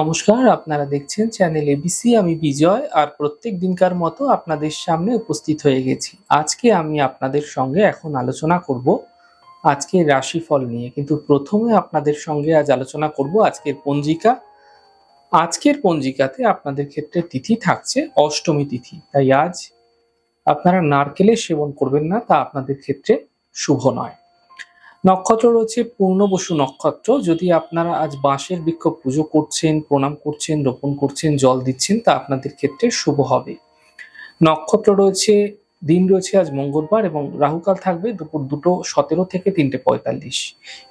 নমস্কার, আপনারা দেখছেন চ্যানেল এবিসি আমি বিজয় আর প্রত্যেক দিনকার মতো আপনাদের সামনে উপস্থিত হয়ে গেছি। আজকে আমি আপনাদের সঙ্গে এখন আলোচনা করব আজকের রাশিফল নিয়ে। কিন্তু প্রথমে আপনাদের সঙ্গে আজ আলোচনা করব আজকের পঞ্জিকা। আজকের পঞ্জিকাতে আপনাদের ক্ষেত্রে তিথি থাকছে অষ্টমী তিথি। তাই আজ আপনারা নারকেলের সেবন করবেন না, তা আপনাদের ক্ষেত্রে শুভ নয়। নক্ষত্র রয়েছে পূর্ণবসু নক্ষত্র। যদি আপনারা আজ বাঁশের বৃক্ষ পুজো করছেন, প্রণাম করছেন, রোপণ করছেন, জল দিচ্ছেন, তা আপনাদের ক্ষেত্রে শুভ হবে। নক্ষত্র রয়েছে, দিন রয়েছে আজ মঙ্গলবার এবং রাহুকাল থাকবে দুপুর দুটো সতেরো থেকে তিনটে পঁয়তাল্লিশ।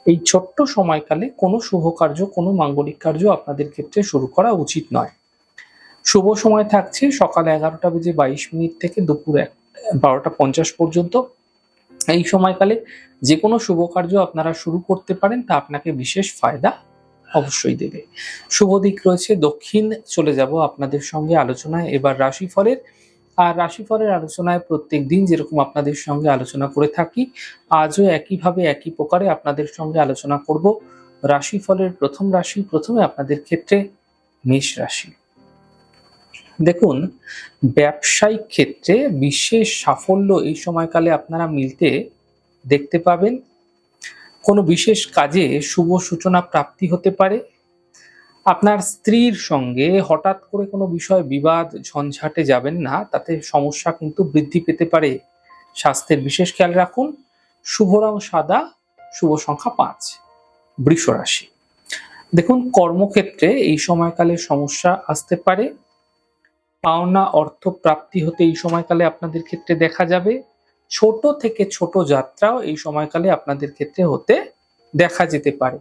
এই ছোট্ট সময়কালে কোনো শুভ কার্য, কোনো মাঙ্গলিক কার্য আপনাদের ক্ষেত্রে শুরু করা উচিত নয়। শুভ সময় থাকছে সকাল এগারোটা বেজে বাইশ মিনিট থেকে দুপুর এক বারোটা পঞ্চাশ পর্যন্ত। এই সময়কালে যে কোনো শুভ কার্য আপনারা শুরু করতে পারেন, তা আপনাকে বিশেষ ফায়দা অবশ্যই দেবে। শুভ দিক রয়েছে, দক্ষিণ চলে যাব আপনাদের সঙ্গে আলোচনায়। এবার রাশিফলের, আর রাশিফলের আলোচনায় প্রত্যেক দিন যেরকম আপনাদের সঙ্গে আলোচনা করে থাকি, আজও একইভাবে একই প্রকারে আপনাদের সঙ্গে আলোচনা করব। রাশিফলের প্রথম রাশি, প্রথমে আপনাদের ক্ষেত্রে মেষ রাশি। দেখুন, ব্যবসায়িক ক্ষেত্রে বিশেষ সাফল্য এই সময়কালে আপনারা মিলতে দেখতে পাবেন। কোনো বিশেষ কাজে শুভ সূচনা প্রাপ্তি হতে পারে। আপনার স্ত্রীর সঙ্গে হঠাৎ করে কোনো বিষয় বিবাদ, ঝঞ্ঝাটে যাবেন না, তাতে সমস্যা কিন্তু বৃদ্ধি পেতে পারে। স্বাস্থ্যের বিশেষ খেয়াল রাখুন। শুভ রং সাদা, শুভ সংখ্যা পাঁচ বৃষ রাশি দেখুন, কর্মক্ষেত্রে এই সময়কালে সমস্যা আসতে পারে। পাওনা অর্থ প্রাপ্তি হতে এই সময়কালে আপনাদের ক্ষেত্রে দেখা যাবে। ছোট থেকে ছোট যাত্রাও এই সময়কালে আপনাদের ক্ষেত্রে হতে দেখা যেতে পারে।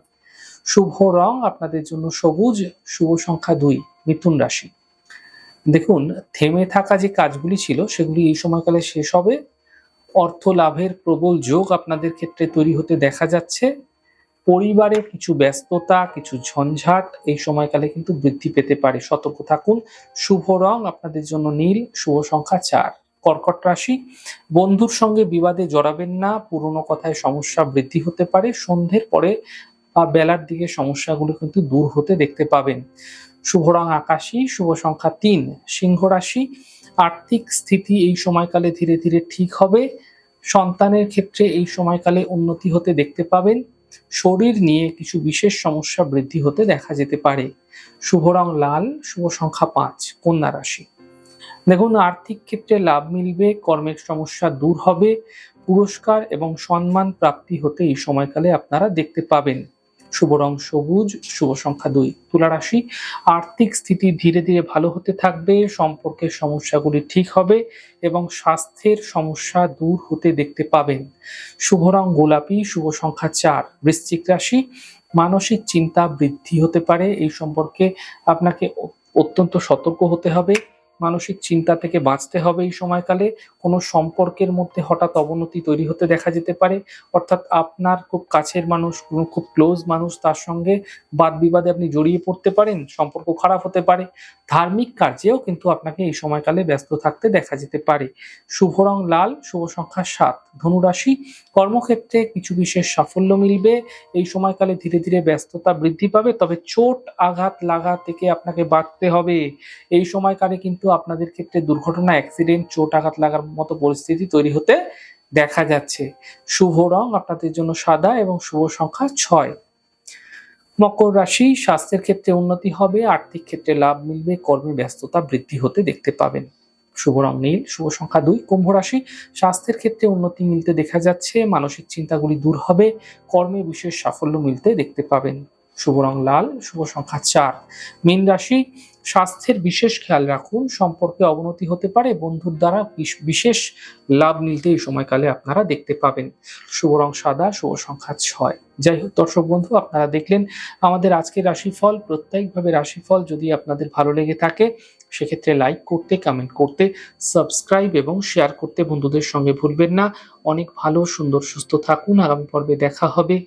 শুভ রং আপনাদের জন্য সবুজ, শুভ সংখ্যা দুই, মিথুন রাশি। দেখুন, থেমে থাকা যে কাজগুলি ছিল, সেগুলি এই সময়কালে শেষ হবে। অর্থ লাভের প্রবল যোগ আপনাদের ক্ষেত্রে তৈরি হতে দেখা যাচ্ছে। পরিবারে কিছু ব্যস্ততা, কিছু ঝঞ্ঝাট এই সময়কালে কিন্তু বৃদ্ধি পেতে পারে। সতর্ক থাকুন। শুভ রং আপনাদের জন্য নীল, শুভ সংখ্যা চার। কর্কট রাশি, বন্ধুর সঙ্গে বিবাদে জড়াবেন না, পুরনো কথায় সমস্যা বৃদ্ধি হতে পারে, সন্ধ্যের পরে বা বেলার দিকে সমস্যাগুলো কিন্তু দূর হতে দেখতে পাবেন। শুভ রং আকাশী, শুভ সংখ্যা তিন। সিংহ রাশি, আর্থিক স্থিতি এই সময়কালে ধীরে ধীরে ঠিক হবে। সন্তানের ক্ষেত্রে এই সময়কালে উন্নতি হতে দেখতে পাবেন। শরীর নিয়ে কিছু বিশেষ সমস্যা বৃদ্ধি হতে দেখা যেতে পারে। শুভ রং লাল, শুভ সংখ্যা পাঁচ, কন্যা রাশি। দেখুন, আর্থিক ক্ষেত্রে লাভ মিলবে, কর্মের সমস্যা দূর হবে, পুরস্কার এবং সম্মান প্রাপ্তি হতে এই সময়কালে আপনারা দেখতে পাবেন। শুভ রং সবুজ, শুভ সংখ্যা দুই তুলা রাশি আর্থিক স্থিতি ধীরে ধীরে ভালো হতে থাকবে, সম্পর্কের সমস্যাগুলি ঠিক হবে এবং স্বাস্থ্যের সমস্যা দূর হতে দেখতে পাবেন। শুভ রং গোলাপি, শুভ সংখ্যা চার বৃশ্চিক রাশি। মানসিক চিন্তা বৃদ্ধি হতে পারে, এই সম্পর্কে আপনাকে অত্যন্ত সতর্ক হতে হবে। মানসিক চিন্তা থেকে বাঁচতে হবে এই সময়কালে। কোনো সম্পর্কের মধ্যে হঠাৎ অবনতি তৈরি হতে দেখা যেতে পারে। অর্থাৎ আপনার খুব কাছের মানুষ, কোনো খুব ক্লোজ মানুষ তার সঙ্গে বাদ বিবাদে আপনি জড়িয়ে পড়তে পারেন, সম্পর্ক খারাপ হতে পারে। ধার্মিক কার্যেও কিন্তু আপনাকে এই সময়কালে ব্যস্ত থাকতে দেখা যেতে পারে। শুভ রং লাল, শুভ সংখ্যা সাত। ধনুরাশি কর্মক্ষেত্রে কিছু বিশেষ সাফল্য মিলবে। এই সময়কালে ধীরে ধীরে ব্যস্ততা বৃদ্ধি পাবে, তবে চোট আঘাত লাগা থেকে আপনাকে বাঁচতে হবে। এই সময়কালে কিন্তু আপনাদের ক্ষেত্রে দুর্ঘটনা অ্যাক্সিডেন্ট চোট, আঘাত লাগার মতো পরিস্থিতি তৈরি হতে দেখা যাচ্ছে। শুভ রং আপনাদের জন্য সাদা এবং শুভ সংখ্যা ছয়। মকর রাশি স্বাস্থ্যের ক্ষেত্রে উন্নতি হবে, আর্থিক ক্ষেত্রে লাভ মিলবে, কর্মে ব্যস্ততা বৃদ্ধি হতে দেখতে পাবেন। শুভ রং নীল, শুভ সংখ্যা দুই। কুম্ভ রাশি স্বাস্থ্যের ক্ষেত্রে উন্নতি মিলতে দেখা যাচ্ছে, মানসিক চিন্তাগুলি দূর হবে, কর্মে বিশেষ সাফল্য মিলতে দেখতে পাবেন। শুভ রং লাল, শুভ সংখ্যা চার। মীন রাশি স্বাস্থ্যের বিশেষ খেয়াল রাখুন, সম্পর্কে অবনতি হতে পারে, বন্ধুর দ্বারা বিশেষ লাভ মিলতে এই সময়কালে আপনারা দেখতে পাবেন। শুভ রং সাদা, শুভ সংখ্যা ছয়। যাই হোক, দর্শক বন্ধু, আপনারা দেখলেন আমাদের আজকের রাশিফল। প্রত্যেকভাবে রাশিফল যদি আপনাদের ভালো লেগে থাকে, সেক্ষেত্রে লাইক করতে, কমেন্ট করতে, সাবস্ক্রাইব এবং শেয়ার করতে বন্ধুদের সঙ্গে ভুলবেন না। অনেক ভালো, সুন্দর, সুস্থ থাকুন। আগামী পর্বে দেখা হবে।